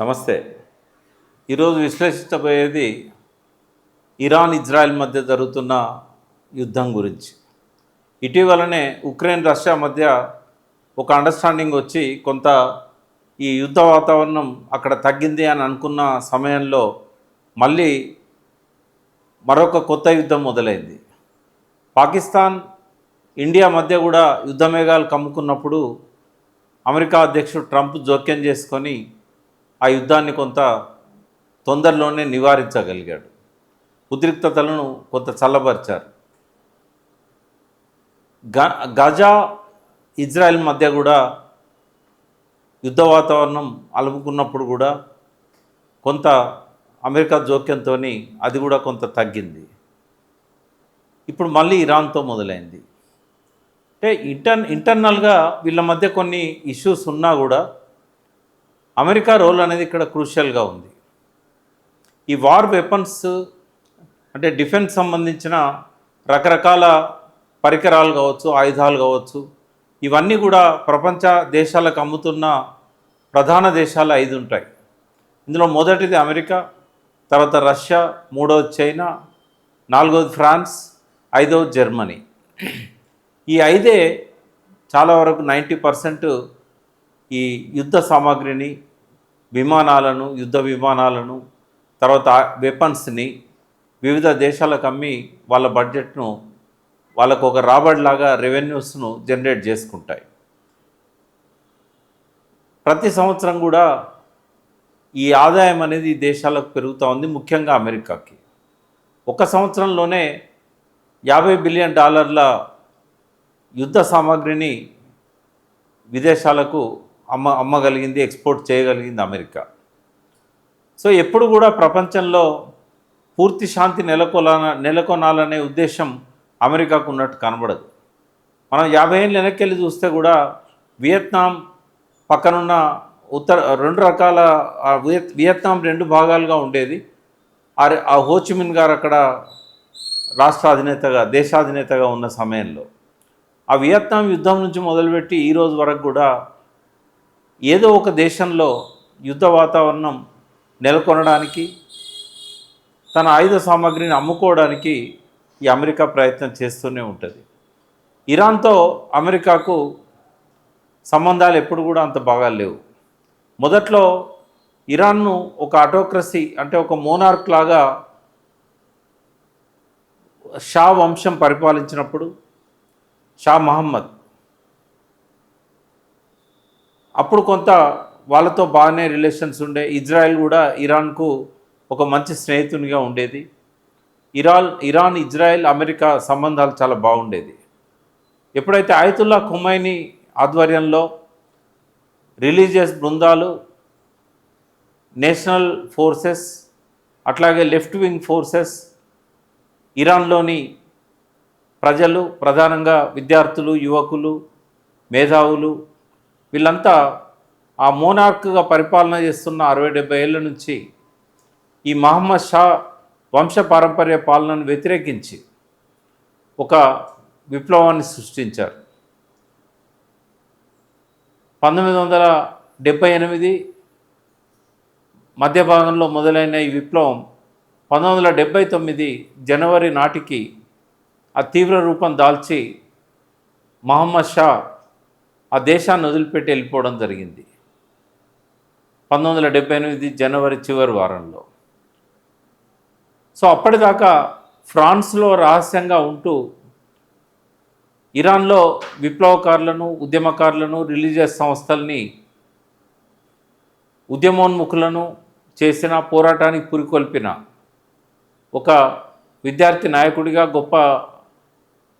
నమస్తే. ఈరోజు విశ్లేషించబోయేది Iran Israel మధ్య జరుగుతున్న యుద్ధం గురించి. ఇటీవలనే ఉక్రెయిన్ రష్యా మధ్య ఒక అండర్స్టాండింగ్ వచ్చి కొంత ఈ యుద్ధ వాతావరణం అక్కడ తగ్గింది అని అనుకున్న సమయంలో మళ్ళీ మరొక కొత్త యుద్ధం మొదలైంది. పాకిస్తాన్ ఇండియా మధ్య కూడా యుద్ధమేఘాలు కమ్ముకున్నప్పుడు అమెరికా అధ్యక్షుడు ట్రంప్ జోక్యం చేసుకొని ఆ యుద్ధాన్ని కొంత తొందరలోనే నివారించగలిగాడు. ఉద్రిక్తతలను కొంత చల్లబరిచారు. గ గజా ఇజ్రాయెల్ మధ్య కూడా యుద్ధ వాతావరణం అలుముకున్నప్పుడు కూడా కొంత అమెరికా జోక్యంతో అది కూడా కొంత తగ్గింది. ఇప్పుడు మళ్ళీ ఇరాన్తో మొదలైంది. అంటే ఇంటర్ ఇంటర్నల్గా వీళ్ళ మధ్య కొన్ని ఇష్యూస్ ఉన్నా కూడా అమెరికా రోల్ అనేది ఇక్కడ క్రూషియల్గా ఉంది. ఈ వార్ వెపన్స్ అంటే డిఫెన్స్ సంబంధించిన రకరకాల పరికరాలు కావచ్చు ఆయుధాలు కావచ్చు ఇవన్నీ కూడా ప్రపంచ దేశాలకు అమ్ముతున్న ప్రధాన దేశాలు ఐదు ఉంటాయి. ఇందులో మొదటిది అమెరికా తర్వాత రష్యా మూడవది చైనా నాలుగవది ఫ్రాన్స్ ఐదవది జర్మనీ. ఈ ఐదే చాలా వరకు నైంటీ పర్సెంట్ ఈ యుద్ధ సామాగ్రిని విమానాలను యుద్ధ విమానాలను తర్వాత వెపన్స్ని వివిధ దేశాలకు అమ్మి వాళ్ళ బడ్జెట్ను వాళ్ళకు ఒక రాబడిలాగా రెవెన్యూస్ను జనరేట్ చేసుకుంటాయి. ప్రతి సంవత్సరం కూడా ఈ ఆదాయం అనేది దేశాలకు పెరుగుతూ ఉంది ముఖ్యంగా అమెరికాకి. ఒక సంవత్సరంలోనే యాభై బిలియన్ డాలర్ల యుద్ధ సామాగ్రిని విదేశాలకు అమ్మ అమ్మగలిగింది ఎక్స్పోర్ట్ చేయగలిగింది అమెరికా. సో ఎప్పుడు కూడా ప్రపంచంలో పూర్తి శాంతి నెలకొల నెలకొనాలనే ఉద్దేశం అమెరికాకు ఉన్నట్టు కనబడదు. మనం యాభై ఏళ్ళు వెనక్కి వెళ్ళి చూస్తే కూడా వియత్నాం పక్కనున్న ఉత్తర రెండు రకాల వియత్ వియత్నాం రెండు భాగాలుగా ఉండేది. ఆ హోచిమిన్ గారు అక్కడ రాష్ట్ర అధినేతగా దేశాధినేతగా ఉన్న సమయంలో. ఆ వియత్నాం యుద్ధం నుంచి మొదలుపెట్టి ఈరోజు వరకు కూడా ఏదో ఒక దేశంలో యుద్ధ వాతావరణం నెలకొనడానికి తన ఆయుధ సామాగ్రిని అమ్ముకోవడానికి ఈ అమెరికా ప్రయత్నం చేస్తూనే ఉంటుంది. ఇరాన్తో అమెరికాకు సంబంధాలు ఎప్పుడు కూడా అంత బాగా లేవు. మొదట్లో ఇరాన్ను ఒక ఆటోక్రసీ అంటే ఒక మోనార్క్ లాగా షా వంశం పరిపాలించినప్పుడు షా మహమ్మద్ అప్పుడు కొంత వాళ్ళతో బాగానే రిలేషన్స్ ఉండే. ఇజ్రాయెల్ కూడా ఇరాన్కు ఒక మంచి స్నేహితునిగా ఉండేది. ఇరాన్ ఇరాన్ ఇజ్రాయెల్ అమెరికా సంబంధాలు చాలా బాగుండేది. ఎప్పుడైతే ఆయతుల్లా ఖుమైని ఆధ్వర్యంలో రిలీజియస్ బృందాలు నేషనల్ ఫోర్సెస్ అట్లాగే లెఫ్ట్ వింగ్ ఫోర్సెస్ ఇరాన్లోని ప్రజలు ప్రధానంగా విద్యార్థులు యువకులు మేధావులు వీళ్ళంతా ఆ మోనార్క్గా పరిపాలన చేస్తున్న అరవై డెబ్బై ఏళ్ళ నుంచి ఈ మహమ్మద్ షా వంశ పారంపర్య పాలనను వ్యతిరేకించి ఒక విప్లవాన్ని సృష్టించారు. పంతొమ్మిది వందల డెబ్బై ఎనిమిది మధ్య భాగంలో మొదలైన ఈ విప్లవం పంతొమ్మిది వందల డెబ్బై తొమ్మిది జనవరి నాటికి ఆ తీవ్ర రూపం దాల్చి మహమ్మద్ షా ఆ దేశాన్ని వదిలిపెట్టి వెళ్ళిపోవడం జరిగింది. పంతొమ్మిది వందల డెబ్బై ఎనిమిది జనవరి చివరి వారంలో. సో అప్పటిదాకా ఫ్రాన్స్లో రహస్యంగా ఉంటూ ఇరాన్లో విప్లవకారులను ఉద్యమకారులను రిలీజియస్ సంస్థల్ని ఉద్యమోన్ముఖులను చేసిన పోరాటానికి పురికొల్పిన ఒక విద్యార్థి నాయకుడిగా గొప్ప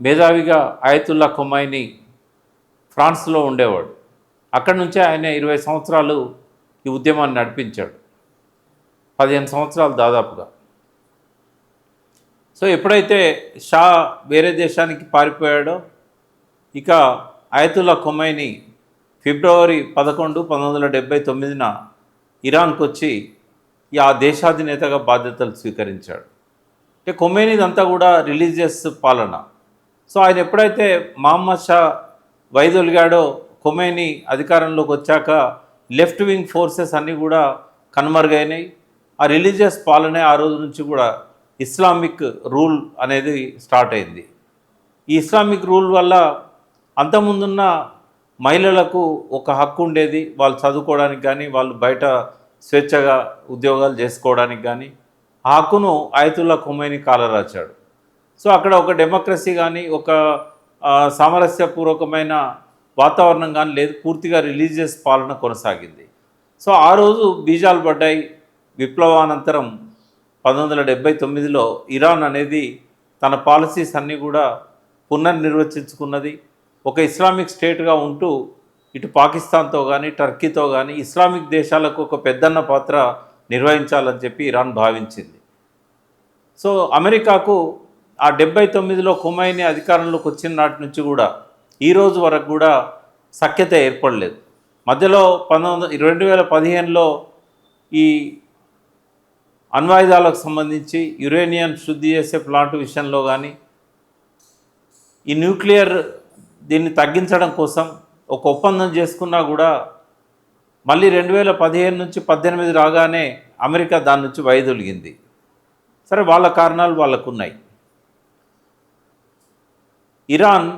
మేధావిగా ఆయతుల్లా కొమ్మాయిని ఫ్రాన్స్లో ఉండేవాడు. అక్కడి నుంచే ఆయన ఇరవై సంవత్సరాలు ఈ ఉద్యమాన్ని నడిపించాడు. పదిహేను సంవత్సరాలు దాదాపుగా. సో ఎప్పుడైతే షా వేరే దేశానికి పారిపోయాడో ఇక ఆయతుల్లా ఖొమైని ఫిబ్రవరి పదకొండు పంతొమ్మిది వందల డెబ్బై తొమ్మిదిన ఇరాన్కి వచ్చి ఆ దేశాధినేతగా బాధ్యతలు స్వీకరించాడు. అంటే కొమేనిదంతా కూడా రిలీజియస్ పాలన. సో ఆయన ఎప్పుడైతే మహమ్మద్ షా వైదొలిగాడో కొమేని అధికారంలోకి వచ్చాక లెఫ్ట్ వింగ్ ఫోర్సెస్ అన్నీ కూడా కనుమరుగైనాయి. ఆ రిలీజియస్ పాలనే ఆ రోజు నుంచి కూడా ఇస్లామిక్ రూల్ అనేది స్టార్ట్ అయింది. ఈ ఇస్లామిక్ రూల్ వల్ల అంతకుముందున్న మహిళలకు ఒక హక్కు ఉండేది. వాళ్ళు చదువుకోవడానికి కానీ వాళ్ళు బయట స్వేచ్ఛగా ఉద్యోగాలు చేసుకోవడానికి కానీ ఆ హక్కును ఆయతుల్లా ఖొమైని కాలరాచాడు సో అక్కడ ఒక డెమోక్రసీ కానీ ఒక సామరస్యపూర్వకమైన వాతావరణం కానీ లేదు పూర్తిగా రిలీజియస్ పాలన కొనసాగింది. సో ఆ రోజు బీజాలు పడ్డాయి. విప్లవానంతరం పంతొమ్మిది వందల డెబ్బై తొమ్మిదిలో ఇరాన్ అనేది తన పాలసీస్ అన్నీ కూడా పునర్నిర్వచించుకున్నది. ఒక ఇస్లామిక్ స్టేట్గా ఉంటూ ఇటు పాకిస్తాన్తో కానీ టర్కీతో కానీ ఇస్లామిక్ దేశాలకు ఒక పెద్దన్న పాత్ర నిర్వహించాలని చెప్పి ఇరాన్ భావించింది. సో అమెరికాకు ఆ డెబ్బై తొమ్మిదిలో కుమైని అధికారంలోకి వచ్చిన నాటి నుంచి కూడా ఈ రోజు వరకు కూడా సఖ్యత ఏర్పడలేదు. మధ్యలో పంతొమ్మిది రెండు వేల పదిహేనులో ఈ అణ్వాయుధాలకు సంబంధించి యురేనియం శుద్ధి చేసే ప్లాంట్ విషయంలో కానీ ఈ న్యూక్లియర్ దీన్ని తగ్గించడం కోసం ఒక ఒప్పందం చేసుకున్నా కూడా మళ్ళీ రెండు వేల పదిహేను నుంచి పద్దెనిమిది రాగానే అమెరికా దాని నుంచి వైదొలిగింది. సరే వాళ్ళ కారణాలు వాళ్ళకు ఉన్నాయి. ఇరాన్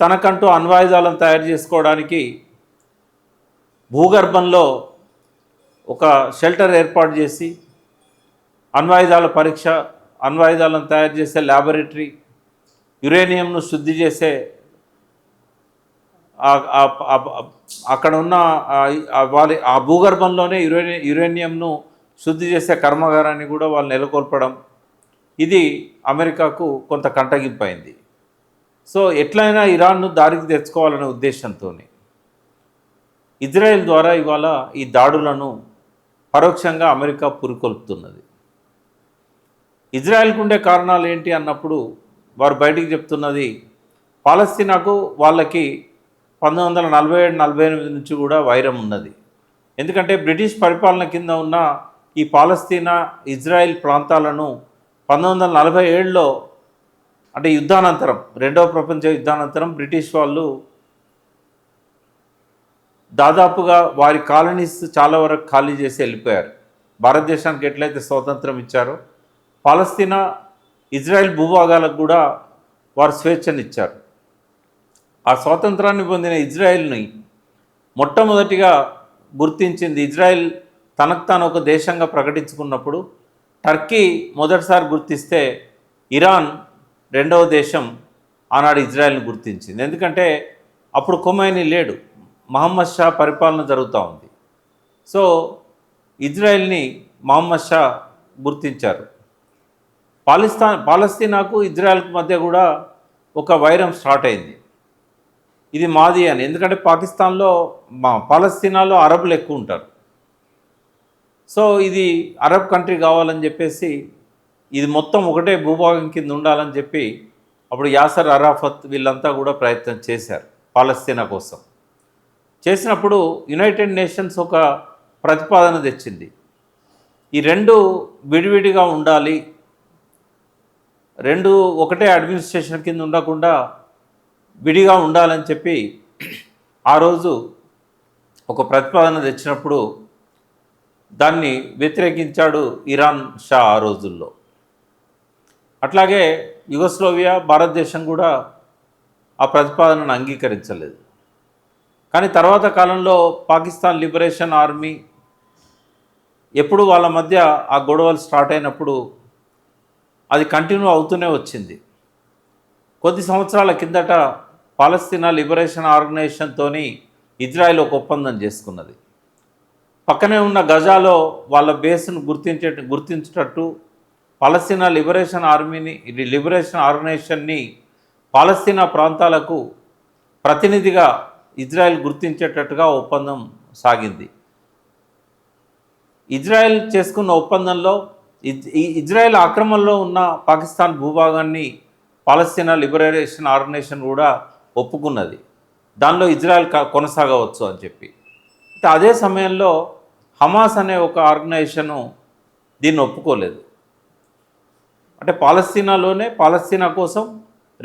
తనకంటూ అణ్వాయుధాలను తయారు చేసుకోవడానికి భూగర్భంలో ఒక షెల్టర్ ఏర్పాటు చేసి అణ్వాయుధాల పరీక్ష అణ్వాయుధాలను తయారు చేసే ల్యాబొరేటరీ యురేనియంను శుద్ధి చేసే అక్కడ ఉన్న ఆ వాళ్ళ ఆ భూగర్భంలోనే యురేని యురేనియంను శుద్ధి చేసే కర్మాగారాన్ని కూడా వాళ్ళు నెలకొల్పడం ఇది అమెరికాకు కొంత కంటగింపైంది. సో ఎట్లయినా ఇరాన్ను దారికి తెచ్చుకోవాలనే ఉద్దేశంతో ఇజ్రాయెల్ ద్వారా ఇవాళ ఈ దాడులను పరోక్షంగా అమెరికా పురికొల్పుతున్నది. ఇజ్రాయెల్కు ఉండే కారణాలు ఏంటి అన్నప్పుడు వారు బయటికి చెప్తున్నది పాలస్తీనాకు వాళ్ళకి పంతొమ్మిది వందల నలభై ఏడు నలభై ఎనిమిది నుంచి కూడా వైరం ఉన్నది. ఎందుకంటే బ్రిటిష్ పరిపాలన కింద ఉన్న ఈ పాలస్తీనా ఇజ్రాయెల్ ప్రాంతాలను పంతొమ్మిది వందల నలభై ఏడులో అంటే యుద్ధానంతరం రెండవ ప్రపంచ యుద్ధానంతరం బ్రిటిష్ వాళ్ళు దాదాపుగా వారి కాలనీస్ చాలా వరకు ఖాళీ చేసి వెళ్ళిపోయారు. భారతదేశానికి ఎట్లయితే స్వాతంత్రం ఇచ్చారో పాలస్తీనా ఇజ్రాయెల్ భూభాగాలకు కూడా వారు స్వేచ్ఛనిచ్చారు. ఆ స్వాతంత్రాన్ని పొందిన ఇజ్రాయెల్ని మొట్టమొదటిగా గుర్తించింది ఇజ్రాయెల్ తనకు తాను ఒక దేశంగా ప్రకటించుకున్నప్పుడు టర్కీ మొదటిసారి గుర్తిస్తే ఇరాన్ రెండవ దేశం ఆనాడు ఇజ్రాయెల్ని గుర్తించింది. ఎందుకంటే అప్పుడు కొమైని లేడు. మహమ్మద్ షా పరిపాలన జరుగుతూ ఉంది. సో ఇజ్రాయెల్ని మహమ్మద్ షా గుర్తించారు. పాలిస్తాన్ పాలస్తీనాకు ఇజ్రాయెల్కి మధ్య కూడా ఒక వైరం స్టార్ట్ అయింది. ఇది మాది అని. ఎందుకంటే పాకిస్తాన్లో మా పాలస్తీనాలో అరబులు ఎక్కువ ఉంటారు. సో ఇది అరబ్ కంట్రీ కావాలని చెప్పేసి ఇది మొత్తం ఒకటే భూభాగం కింద ఉండాలని చెప్పి అప్పుడు యాసర్ అరాఫత్ వీళ్ళంతా కూడా ప్రయత్నం చేశారు పాలస్తీనా కోసం. చేసినప్పుడు యునైటెడ్ నేషన్స్ ఒక ప్రతిపాదన తెచ్చింది. ఈ రెండు విడివిడిగా ఉండాలి. రెండు ఒకటే అడ్మినిస్ట్రేషన్ కింద ఉండకుండా విడిగా ఉండాలని చెప్పి ఆ రోజు ఒక ప్రతిపాదన తెచ్చినప్పుడు దాన్ని వ్యతిరేకించాడు ఇరాన్ షా ఆ రోజుల్లో. అట్లాగే యుగస్లోవియా భారతదేశం కూడా ఆ ప్రతిపాదనను అంగీకరించలేదు. కానీ తర్వాత కాలంలో పాకిస్తాన్ లిబరేషన్ ఆర్మీ ఎప్పుడు వాళ్ళ మధ్య ఆ గొడవలు స్టార్ట్ అయినప్పుడు అది కంటిన్యూ అవుతూనే వచ్చింది. కొద్ది సంవత్సరాల కిందట పాలస్తీనా లిబరేషన్ ఆర్గనైజేషన్తోని ఇజ్రాయెల్ ఒక ఒప్పందం చేసుకున్నది. పక్కనే ఉన్న గజాలో వాళ్ళ బేస్ను గుర్తించే గుర్తించేటట్టు పాలస్తీనా లిబరేషన్ ఆర్మీని ఇది లిబరేషన్ ఆర్గనైజేషన్ని పాలస్తీనా ప్రాంతాలకు ప్రతినిధిగా ఇజ్రాయెల్ గుర్తించేటట్టుగా ఒప్పందం సాగింది. ఇజ్రాయెల్ చేసుకున్న ఒప్పందంలో ఇజ్- ఈ ఇజ్రాయెల్ ఆక్రమణలో ఉన్న పాకిస్తాన్ భూభాగాన్ని పాలస్తీనా లిబరేషన్ ఆర్గనైజేషన్ కూడా ఒప్పుకున్నది. దానిలో ఇజ్రాయెల్ కొనసాగవచ్చు అని చెప్పి. అదే సమయంలో హమాస్ అనే ఒక ఆర్గనైజేషను దీన్ని ఒప్పుకోలేదు. అంటే పాలస్తీనాలోనే పాలస్తీనా కోసం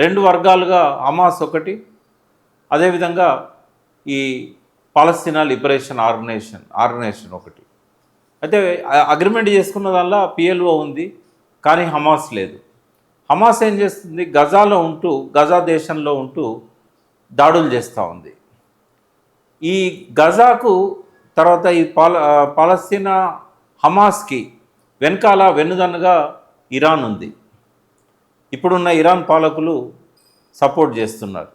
రెండు వర్గాలుగా హమాస్ ఒకటి అదేవిధంగా ఈ పాలస్తీనా లిబరేషన్ ఆర్గనైజేషన్ ఆర్గనైజేషన్ ఒకటి. అయితే అగ్రిమెంట్ చేసుకున్న దానిలో పిఎల్ఓ ఉంది కానీ హమాస్ లేదు. హమాస్ ఏం చేస్తుంది? గజాలో ఉంటూ గజా దేశంలో ఉంటూ దాడులు చేస్తూ ఉంది. ఈ గజాకు తర్వాత ఈ పాల పాలస్తీనా హమాస్కి వెనకాల వెన్నుదన్నుగా ఇరాన్ ఉంది. ఇప్పుడున్న ఇరాన్ పాలకులు సపోర్ట్ చేస్తున్నారు.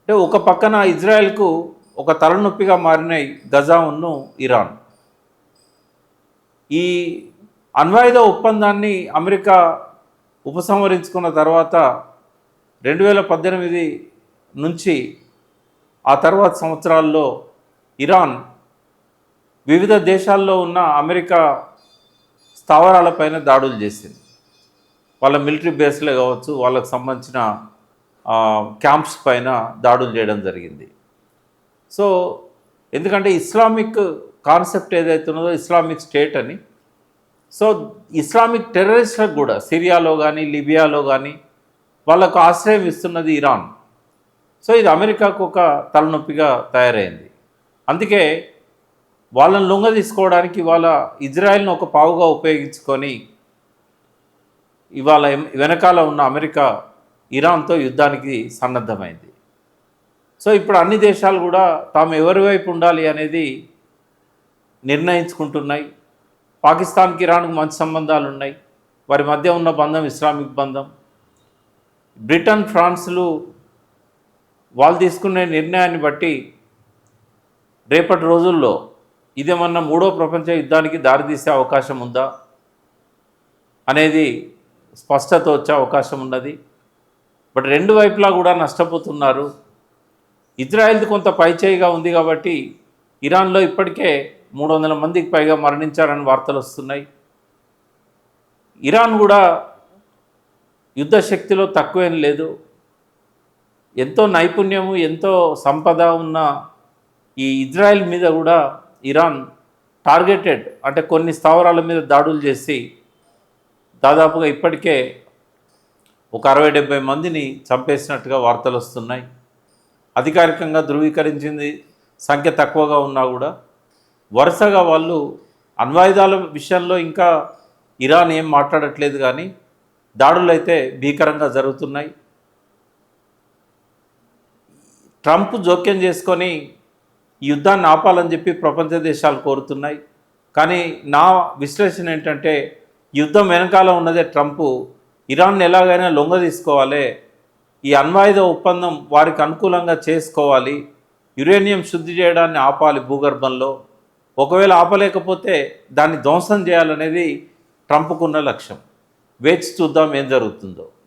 అంటే ఒక పక్కన ఇజ్రాయెల్కు ఒక తలనొప్పిగా మారినాయి గజావును ఇరాన్. ఈ అణ్వాయుధ ఒప్పందాన్ని అమెరికా ఉపసంహరించుకున్న తర్వాత రెండు వేల పద్దెనిమిది నుంచి ఆ తర్వాత సంవత్సరాల్లో ఇరాన్ వివిధ దేశాల్లో ఉన్న అమెరికా స్థావరాలపైన దాడులు చేసింది. వాళ్ళ మిలిటరీ బేస్లే కావచ్చు వాళ్ళకు సంబంధించిన క్యాంప్స్ పైన దాడులు చేయడం జరిగింది. సో ఎందుకంటే ఇస్లామిక్ కాన్సెప్ట్ ఏదైతే ఉన్నదో ఇస్లామిక్ స్టేట్ అని. సో ఇస్లామిక్ టెర్రరిస్ట్లకు కూడా సిరియాలో కానీ లిబియాలో కానీ వాళ్ళకు ఆశ్రయం ఇస్తున్నది ఇరాన్. సో ఇది అమెరికాకు ఒక తలనొప్పిగా తయారైంది. అందుకే వాళ్ళని లొంగ తీసుకోవడానికి వాళ్ళ ఇజ్రాయెల్ను ఒక పావుగా ఉపయోగించుకొని ఇవాళ వెనకాల ఉన్న అమెరికా ఇరాన్తో యుద్ధానికి సన్నద్ధమైంది. సో ఇప్పుడు అన్ని దేశాలు కూడా తాము ఎవరి వైపు ఉండాలి అనేది నిర్ణయించుకుంటున్నాయి. పాకిస్తాన్కి ఇరాన్కు మంచి సంబంధాలు ఉన్నాయి. వారి మధ్య ఉన్న బంధం ఇస్లామిక్ బంధం. బ్రిటన్ ఫ్రాన్స్లు వాళ్ళు తీసుకునే నిర్ణయాన్ని బట్టి రేపటి రోజుల్లో ఇదేమన్నా మూడో ప్రపంచ యుద్ధానికి దారితీసే అవకాశం ఉందా? అనేది స్పష్టత వచ్చే అవకాశం ఉన్నది. బట్ రెండు వైపులా కూడా నష్టపోతున్నారు. ఇజ్రాయెల్ది కొంత పైచేయిగా ఉంది కాబట్టి ఇరాన్లో ఇప్పటికే మూడు వందల మందికి పైగా మరణించారని వార్తలు వస్తున్నాయి. ఇరాన్ కూడా యుద్ధ శక్తిలో తక్కువేం లేదు. ఎంతో నైపుణ్యము ఎంతో సంపద ఉన్న ఈ ఇజ్రాయెల్ మీద కూడా ఇరాన్ టార్గెటెడ్ అంటే కొన్ని స్థావరాల మీద దాడులు చేసి దాదాపుగా ఇప్పటికే ఒక అరవై డెబ్బై మందిని చంపేసినట్టుగా వార్తలు వస్తున్నాయి. అధికారికంగా ధృవీకరించింది సంఖ్య తక్కువగా ఉన్నా కూడా వరుసగా వాళ్ళు అణ్వాయుధాల విషయంలో ఇంకా ఇరాన్ ఏం మాట్లాడట్లేదు కానీ దాడులు అయితే భీకరంగా జరుగుతున్నాయి. ట్రంప్ జోక్యం చేసుకొని యుద్ధాన్ని ఆపాలని చెప్పి ప్రపంచ దేశాలు కోరుతున్నాయి. కానీ నా విశ్లేషణ ఏంటంటే యుద్ధం వెనకాల ఉన్నదే ట్రంప్. ఇరాన్ ఎలాగైనా లొంగ తీసుకోవాలి. ఈ అణ్వాయుధ ఒప్పందం వారికి అనుకూలంగా చేసుకోవాలి. యురేనియం శుద్ధి చేయడాన్ని ఆపాలి భూగర్భంలో. ఒకవేళ ఆపలేకపోతే దాన్ని ధ్వంసం చేయాలనేది ట్రంప్కున్న లక్ష్యం. వేచి చూద్దాం ఏం జరుగుతుందో.